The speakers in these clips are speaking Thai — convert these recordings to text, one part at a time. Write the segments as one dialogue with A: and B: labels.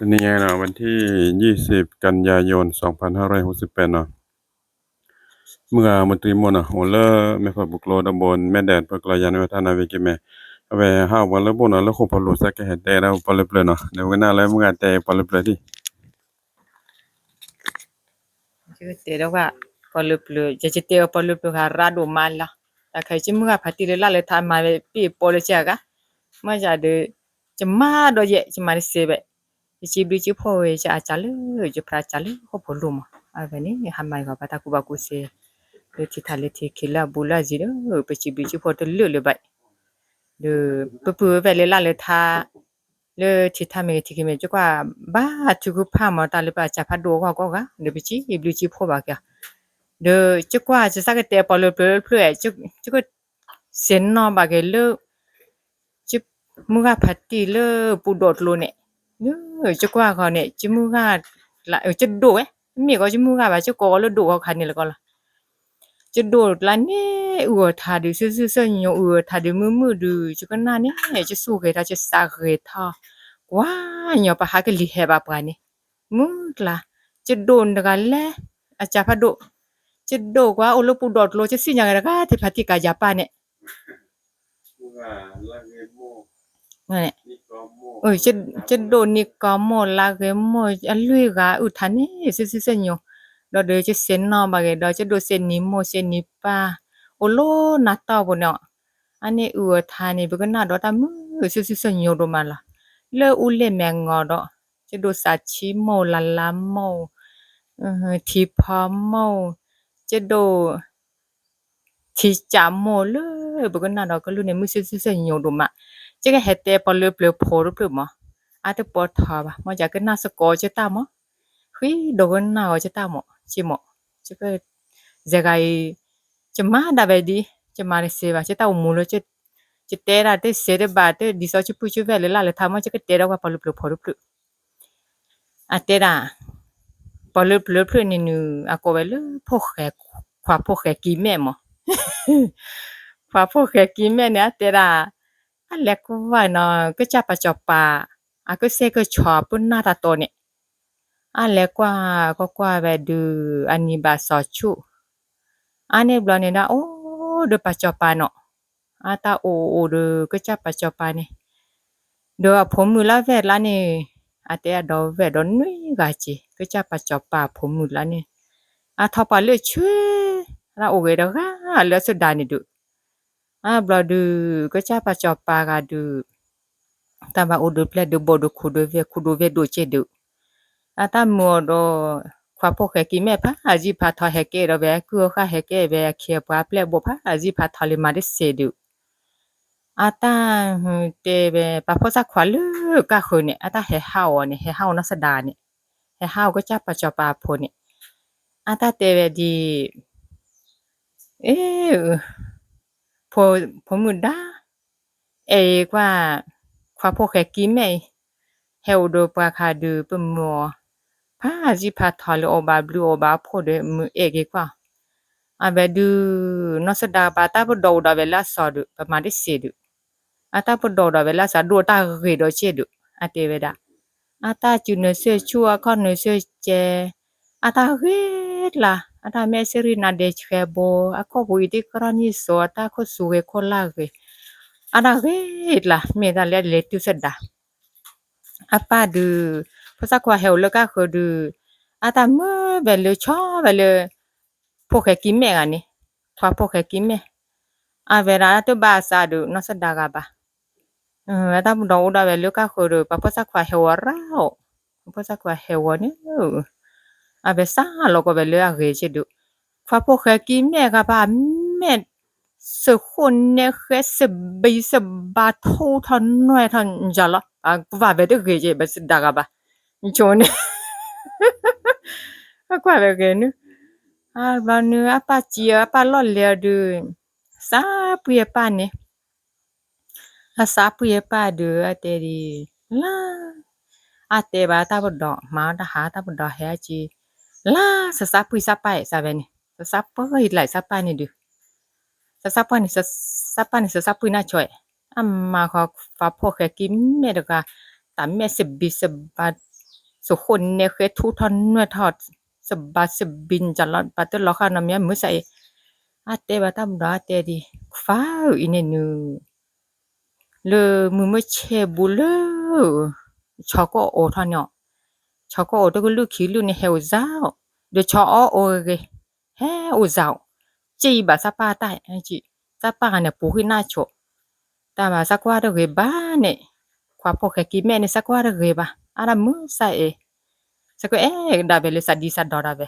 A: ตัวนี้ไงเนาะวันที่ยี่สิบกันยายนสองพันห้าร้อยหกสิบแปดเนาะเมื่อมตรีมนอะโหเลอร์แม่ฝบุกโลดำบนแม่แดดปกลายานเวัฒนาเวกิเมเอาไปห้าวันแล้วบนอะแล้วคบพลุสักแค่แต่เราปลเปลือเนาะเดี๋ยวก็น่าแล้วมึงอาจแต่ปลเปลือที่
B: ชื่อเตระว่าปลุบเลยจะจะเตะปลุบเลยค่ะราดูมาละแต่ใครจะมึงอะพัติเลยละเลทำมาเลยปีปอลุเจียกะเมื่อจะเดือจะมาโดยเยจะมาเสียแบบ 이집 포에 이제 아잘르 이제 프라잘르 호볼루마 아베니 한마이가 바다 구바구세 그티 달레티 길라 몰라지르 베치 비치 포트 르르바이 르 뿌뿌 베레라레 타르 티타메 티게메 조가 바 주구 파마 달레바 자파도 가고가 르비치 이브리치 포바가 르 조과 지사게 때 벌르 벌르에 조 조거 센노 바게 르 무가 파티 르 부도르네 Ừ, cho qua khỏi nè, chứ mua gà là ở chất đồ ấy. Mẹ có chứ mua gà bà chứ có là đồ khăn này là con là. Chất đồ là nè, ủa thả đi sư sư sư nhỏ ủa thả đi mưa mưa đi chứ con nà nè, chứ su ghê ta chứ xa ghê thò. Quá nhỏ bà hai cái lì hè bà bà nè. Mưa là chất đồ là gà lè, à chả phát độ. Chất đồ quá, ô lô bù đọt lô chất xì nhà gà thì phát tì cả giá bà nè.
A: Mua gà là ghê mô.
B: Nè.
A: ôi
B: chết chết đồ ni có một là cái một ăn lui gà ừ thắn ấy xí xí xí nhiều đó đấy chết xén nó bà cái đó chết đồ xén ní một xén ní ba ô lô nát tao bọn nọ anh ấy ừ thà này bữa nào đó ta mứ xí xí xí nhiều đồ mà là lơ u lệ mẹ ngò đó chết đồ xả chí màu là lá màu thì phá màu chết đồ thì chả màu lơ bữa nào đó cái lúc này mứ xí xí xí nhiều đồ mà ga na ko che ta mo chi mo che ga ze ga i che ma da be di che ma le se ba che ta mu lo che จิเตระเตเสเดบาเตดิซอชิปุชิเวเลลาเลทามอจิกเตระวาปอลุปลุพอลุปลุอะเตระปอลุปลุพลุนินูอะโกเวลพอแขควาพอแขกีแม่มอควาพ อแขกีแม่เนี่ยเตระเลกว่าเนาะก็จะปะจอปาอะก็เซก็ชอบปุ่นนาตาโตเนี่ยอะเลกว่าก็กว่าเวดูอันนี้บาซอชูอันนี้บลอเนี่ยนะโอ้เดปะจอปาเนาะอาตาโอโอเดก็จะปัจจปาเนี่เดอผมมือละเวดละเนี่อาเตอดอเวดดอนนุยกาจิก็จะปัจจปาผมมือละเนี่อาทอปาเลือช่วยละโอเกดกาเลสุดานี่ดุ อาบลาดูก็จะปะจอปากาดูตาบาอุดเปลดูบดูคูดูเวคูดูเวดูเจดูอาตามัวดอความพกแกกินแม่พะอาจีพาทอแฮเกอเวกือข้าแฮเกอเวเคียบาเพลบพะอาจีพาทอลิมาดิเซดูอาตาเตเวปะพอสักขวาลือกะคือเนี่ยอาตาเฮเฮาเนี่ยเฮเฮานัสดาเนี่ยเฮเฮาก็จะปะจอปาพเนี่ยอาตาเตเวดีเออ พอพอมุดาเอกว่าควาพอแคกิเมเฮลโดปาคาดูปมัวพาจิพาทอลอบาบลูอบาพอเดมือเอกกว่าอาเบดูนัสดาปาตาบดอดาเวลาสอดู ประมาณที่4ดู ata podo da vela sa do ta ge do che du ate veda ata chu ne se chu a kho ne se che ata ge la ata me se ri na de che bo a kho bu ti kra ni so ata kho su ge kho la ge ata ge la me da le le tu se da apa du pasa kwa he lo ka kho du ata me ve le cho ve le pho ke ki me ga ni kwa pho ke ki me a vera to ba sa du no sa da ga ba เออตามดอกดาเวลก็คือปะพสักว่าเฮวราวปะสักว่าเฮวเนี่ยอะเบซ่าโลก็เวลอะเรจิดุฟาปเคกิเมกะบาเมสคนเนี่ยเคสบีสบาโททันหวยทันจาละอะกูว่าเวเรจิเบสดากะบาจอนอะกว่าเวเกนอะบาเนอะปาจิอะปาลอเลดูซาปุยปาเนี่ย Asa puye pa de ate di la ate ba ta bo do ma da ha ta bo do he chi la sa sa pui sa pai sa ve ni sa sa pai lai sa pai ni du sa sa pai ni sa sa pai ni sa sa pui na choi amma kho fa pho khe kim me da ka ta me se bi se ba สุคนเนี่ยเคยทุทอนเนื้อทอดสบาสบินจันละปัตตลอค่ะนำยามือใส่อาเตบาตามดาเตดีฟ้าวอินเนนู le mu me che bu le cho ko o tha nyo cho ko o to lu khi lu ne he o zao de cho o o ge he o zao chi ba sa pa tai ai chi sa pa ne pu hi na cho ta ma sa kwa de ge ba ne kwa po ke ki me ne sa kwa de ge ba ara mu sa e sa ko e da be le sa di sa do da be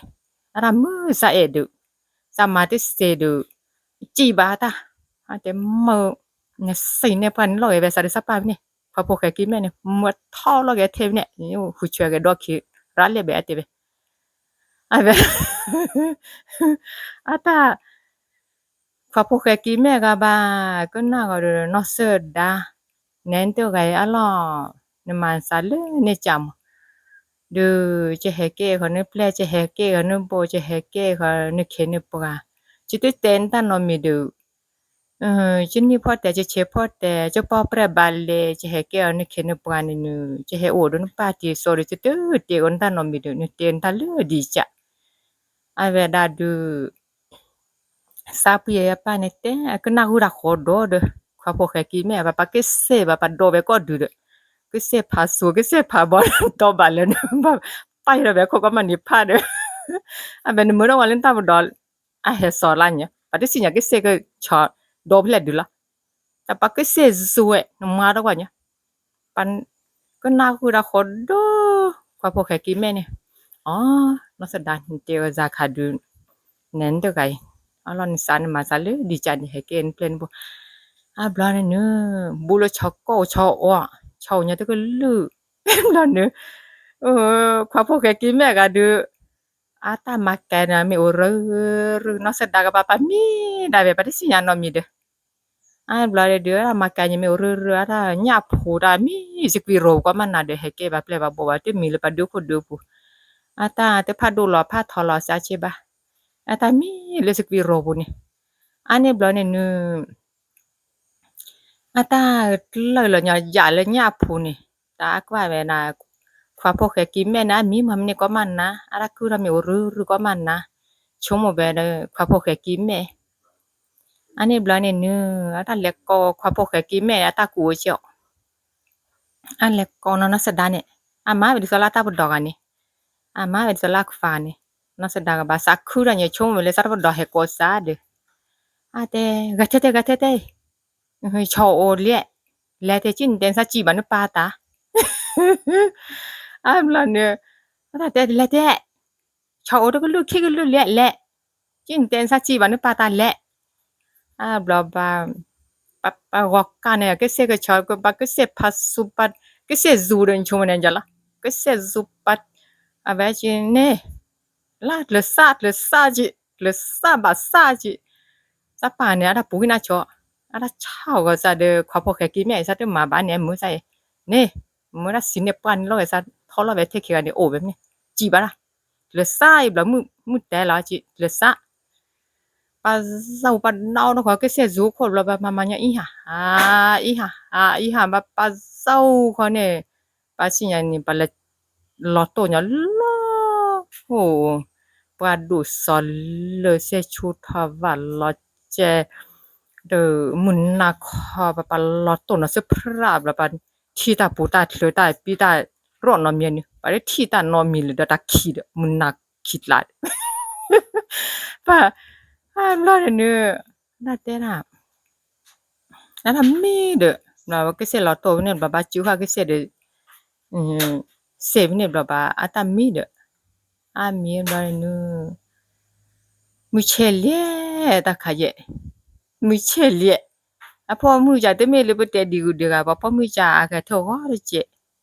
B: ara mu sa e du sa ma te se du chi ba ta ha te mo เนี่ยสิเนี่ยปันลอ ยไปสาริสปาเนี่ยพอพอแค่กินแม่เนี่ยมัวท่อลอยเทปเนี่ยนี่หูเชื่อกันดอกคือร้านเลยแบบเตะไปอะแบบอะตาพอพอแค่กินแม่ก็บ้าก็น่าก็เนอเสดาเน้นตัวไงอะล่ะเนี่ยมันสาเลเนี่ยจำดูจะเฮเก้เขาเนี่ยเพลจะเฮเก้เขาเนี่ยโบจะเฮเก้เขาเนี่ยเขียนเนี่ยปะจิตเต้นตานอมีดู ฉันนี่พ่อแต่จะเชพ่อแต่จะป้อแปรบาลเลจะให้แก้วนี่เขนปานนึจะให้โอดนป้าตีโซดจะเตอเตอนตานอมีเดนเตนตาเลือดีจ้ะอาเวดาดูซาปียาปานเตะก็นักรักโคดเด้อข้าพ่อแขกีแม่บาปก็เสบบาปโดไปก็ดูเด้อก็เสพาสูก็เสพาบอลตบาลเลยบาปไปเราแบบเขาก็มันนิพาเด้ออาเวนมือเราวันเล่นตาบดอลอาเฮสอลันเนี่ยปฏิสิญญาก็เสก็ช็อต ดอบแลดูละแต่ปากก็เสียสวยนมาดอกว่าเนี่ยปันก็น่าคุยดาขอดกว่าพวกแขกินแม่เนี่ยอ๋อนักแสดงเตียวจาคาดูเน้นตัวไกอลอนสันมาซาเลดีจันให้เกนเพลนบ่อาบลาเนบุลช็อกโกชออ้อชอเนี่ยตก็ลือลาเนเออ kwa po ke ki me ga du ata makana mi ore no se daga papa mi da be pa si nya no mi de ai bla de de makanya mi ore ara nya phu da mi si kwi ro kwa man na de he ke ba ple ba bo ba te mi le pa du ko du pu ata te pha du lo pha tho lo sa che ba ata mi le si kwi ro bu ni ane bla ne nu ata le le nya ya le nya phu ni ta kwa be na 과폭해 김매나 미맘네 과만나 아라쿠라미 오르르 과만나 쇼모베르 과폭해 김매 아니 블라네 느 아라 레꼬 과폭해 김매 아타쿠오죠 아 레꼬 나나사다네 아마 베리살라타 부더가니 아마 베리살라쿠파니 나사다가 바사쿠라니 쇼모레 사르부더 헤코사데 아데 가테테 가테테 저 오리에 레테 찐덴사 찌바누 빠다 อ้ามละเนอว่าแต่ละแต่ชาวโอตก็ลูกคิดก็ลูกแหละแหละจินเตนซาจีบันปาตาแหละอ่าบลาบาปะปะวอกกาเนี่ยก็เสก็ชาวก็บักก็เสพัสสุปัดก็เสซูเรนชมเนนจัละก็เสซูปัดอาเวจินเนลาดเลซาดเลซาจิเลซาบาซาจิซาปาเนี่ยอะปูกินาชอအဲ့ဒါချောက်ကစားတဲ့ခွာဖို့ခဲကိမြဲစားတဲ့မှာဘာနဲ့မူဆိုင်နေမူရစင်းနေပန်လို့စား 跑那边贴起来的哦，边呢，几把啦，了啥也不木木带啦，几了啥，把啥把闹的话，给些肉块了吧，慢慢呀一下啊一下啊一下，把把肉块呢，把些人呢把了老多呢老哦，把都少了些出他娃了这。เดอมุนนาคอปะปะลอตตนะเสพราบละปันที่ตาปูตาเธอตาปีตา ร่อนนอมเมีนี่ปะไรที่ตานอมมีเลยดาคิดมุนนักขีดลายปะอ่านรอดเนื้น่าเต้นอะนั่นทำมีเด้อนะวาก็เสียหลอโตเนี่ยบาบาจิ้วค่ะก็เสีเด้ออืมเสียเนี่ยบาบาอาตามีเดออามีรอดเนื้มือเชเลี่ยตาขยะมือเชเลี่ยอะพอมือจ่าเต็มเลยเปแต่ดีกูเดียวกับพอมือจ่าก็เท่าก็เลจ๊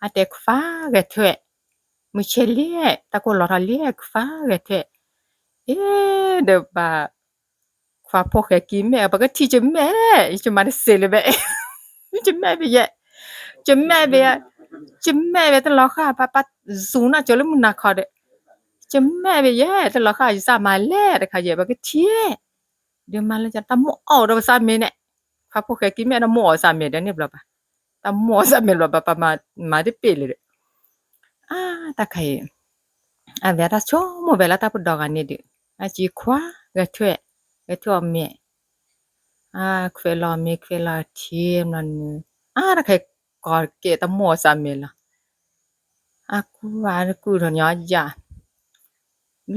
B: กอแบบ a te fa ge thwe mu chelie ta ko lora lie fa gete e de ba fa po ke ki me ba ga ti je me je ma de se le be je me be ye je me be ya je me be ta lo kha pa pa zu na jo le mu na kha de je me be ye ta lo kha sa ma le de kha ye ba ga ti de ma le ja ta mo o do sa me ne fa po ke ki me na mo sa me de ne bla ba ตะมัวสามีล่ะปะป๊ามามาที่ปีนี่เลยอ่าตะใครอันเดียถ้าชอบโมเวลาตะไปดองอันนี้ดิจีคว้ากระเทยกระเทอมีอ่าเคล่ามีเคล่าเทียมนั่นอ่าตะใครกอดเกะตะมัวสามีล่ะอะกูว่ากูเรียนยาก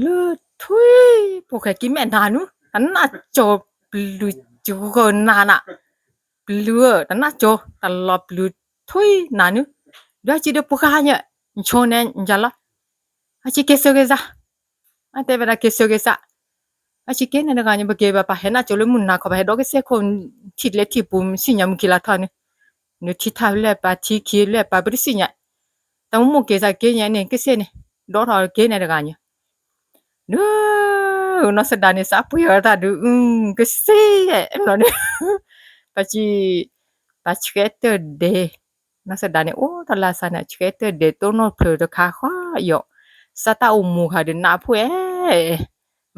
B: ลู่ทุยพวกใครกินแม่นานุนั่นชอบปลุกจูงนาน่ะ blue ta na cho ta lo blue thui na nu da chi de po nya cho ne jala a chi ke so ge za a te ba ke so ge sa a chi ke ne ga nya ba ke ba pa he na cho le mun na ko ba he do ge se ko thi le thi pu si nya mu ki la tha ne nu thi tha le pa thi ki le pa bri si nya ta mu ke za ke nya ne ke se ne do tho ke ne ga nya nu nó sẽ đàn ne sa pu ya ta du um ke se no ne pa chi pa chi ke te de no se da ne o ta la sa na chi ke te de to no phe de kha kha yo sa ta u mu kha de na pu e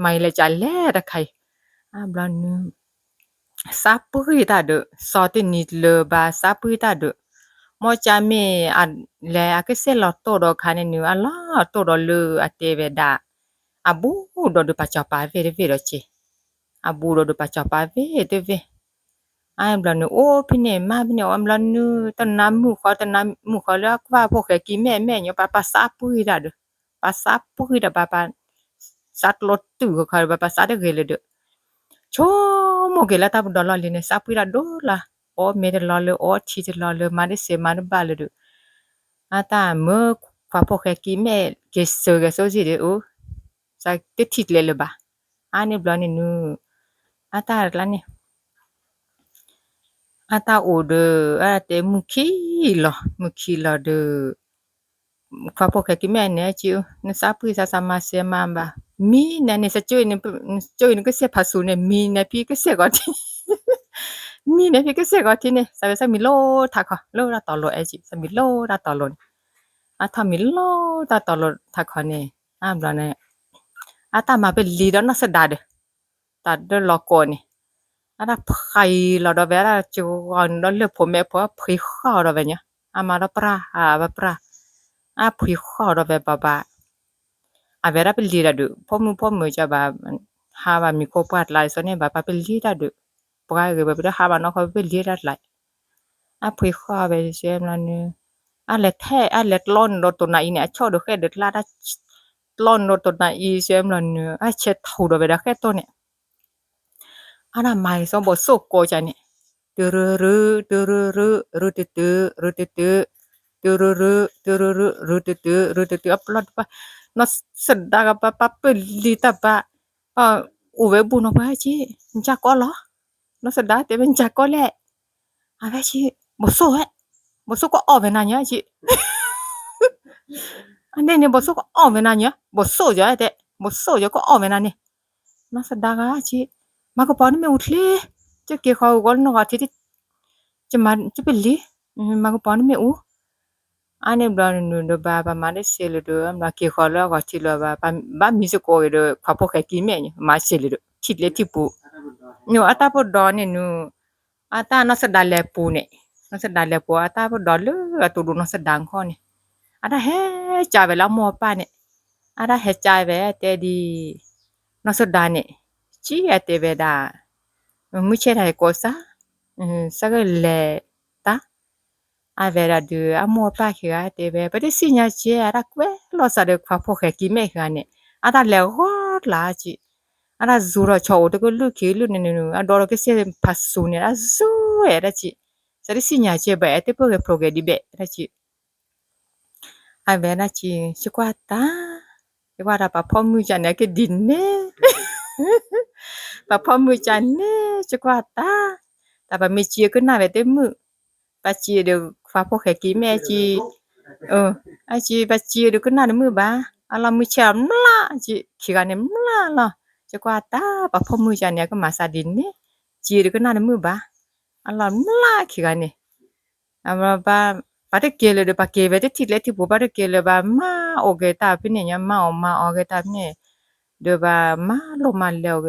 B: mai le cha le da khai a bla nu sa pu ri ta de so ti ni le ba sa pu ri ta de mo cha me a le a ke se lo to do kha ne nu a la to do le a te ve da a bu do de pa cha pa ve de ve do chi a bu do de pa cha pa ve de ve ai bla nu o pi ne ma pi ne o bla nu ta na mu kho ta na mu kho la kwa po ke ki me me nyo pa pa sa pu ri da de pa sa pu ri da pa pa sat lo tu kha pa pa sa de ge le de cho mo ge la ta bu do lo le ne sa pu ra do la o me de lo le o chi de lo le ma de se ma de ba le de a ta mo kwa po ke ki me ge so ge so ji de o sa te ti le le ba a ne อาตาโอเดออาเตมุขีลอมุขีลอเดอควาพกแกกิแม่เนี่ยจิวนึกซาพื้ซาสามาเสียมาบะมีเนี่ยเนี่ยจะช่ยเนี่ยช่ยเนี่ยก็เสียภาษูเนี่ยมีเนี่ยพี่ก็เสียก่อนที่มีนะพี่ก็เสียก่อนที่เนี่ยสามีสามีโลทักค่ะโลราต่อโลไอจิสามีโลราต่อโลอาทามีโลราต่อโลทักค่ะเนี่ยอ้ามเอนเนี่ยอาตามาเป็นลีดอนนักสดาเดตัดเด้อลอกโกเนี่ย chu gon do le po me po phai kha do ve nya a ma do pra a ba pra a phai kha do ve ba ba a ve ra pe li da du po mu po mu cha ba ha ba mi ko pat lai so ne ba pa pe li da du pra ge ba pe ha ba no ko pe li da lai a phai kha ve se na ne a le the a le lon do to na i ne cho do khe de la da lon do to na i se na ne a che thau do ve da khe to ne อะไรมาสมบสุกโกจันเนตุรุรุตุรุรุรุตุตุรุตุตุตุรุรุตุรุรุรุตุตุรุตุตุอัปลอดปะนัสดากับปะปะเปลิตาปะอะอุเวบุนอะไรจีจักก็ล้อนัสดาเตเป็นจักก็แหละอะไรจีบสุกเหบสุกก็ออกเป็นอะไรจีอันนี้เนี่ยบสุกก็ออกเป็นอะไรบสุกจ้ะเตบสุกจ้ะก็ออกเป็นอะไรนัสดากับจี มากระป๋อนี่ไม่อุดเลยจะเกี่ยวข้อก้อนนอที่จะมาจะเป็นลิมากระป๋อนี่ไม่อุอันนี้เราหนูดูบาปมาได้เสียเลยด้วยมาเกี่ยวข้อแล้วก็ที่เราบาปบ้ามีสกอยเลยข้าพเจ้ากินไม่มาเสียเลยด้วยคิดเลยที่ปูหนูอัตตาปวดดอนเนี่ยหนูอัตตานอสดาเลปูเนี่ยนอสดาเลปูอัตตาปวดดอนเลยตัวดูนอสดังข้อเนี่ยอันนั้นเฮ้ใจไปแล้วมัวป้าเนี่ยอันนั้นเฮ้ใจไปแต่ดีนอสดาเนี่ย sa de kwa pho ke ki me ga ne a da le ho la chi a da zu ro cho de ko lu ke lu ne ne a do ro ke se pa su ne a zu e da chi sa de si nya che ba te po ke pro ke di be da chi a ve na chi chi kwa ta chi kwa da pa pho mu ja ne ke din ne pa pho mu ja ne chi kwa ta ta ba me chi ke na ve te mu pa chi de fa po ke ki me chi 어 아지 바지 르 끝나는 뭐 봐. 알라 무 ปะพ่อมือจันเน่จะกว่าตาแต่ปะมีเจีก็น่าไปเต็มมือปะเจีเดี๋ยวฟ้าพ่อแขกีแม่จีเออไอจีปะเจีเดี๋ยวก็น่าเดมือบ้าเอาละมือแฉมละจีขี้กันเนี่ยละนาะจะกว่าตาปะพ่อมือจันเนี่ยก็มาซาดินเนี่ยจีเดี๋ยวก็น่าเดมือบ้าเอาละละขี้กันเนี่ยเอาละบ้าปะเด็กเกลือปะเกลือที่ทิศเล็กที่บัวปะเด็กเกลือบ้ามาโอเกตาพี่เนี่ยมาออกมาโอเกตาพี่เนี่ยเดี๋ยวบ้ามาลงมาแล้วเก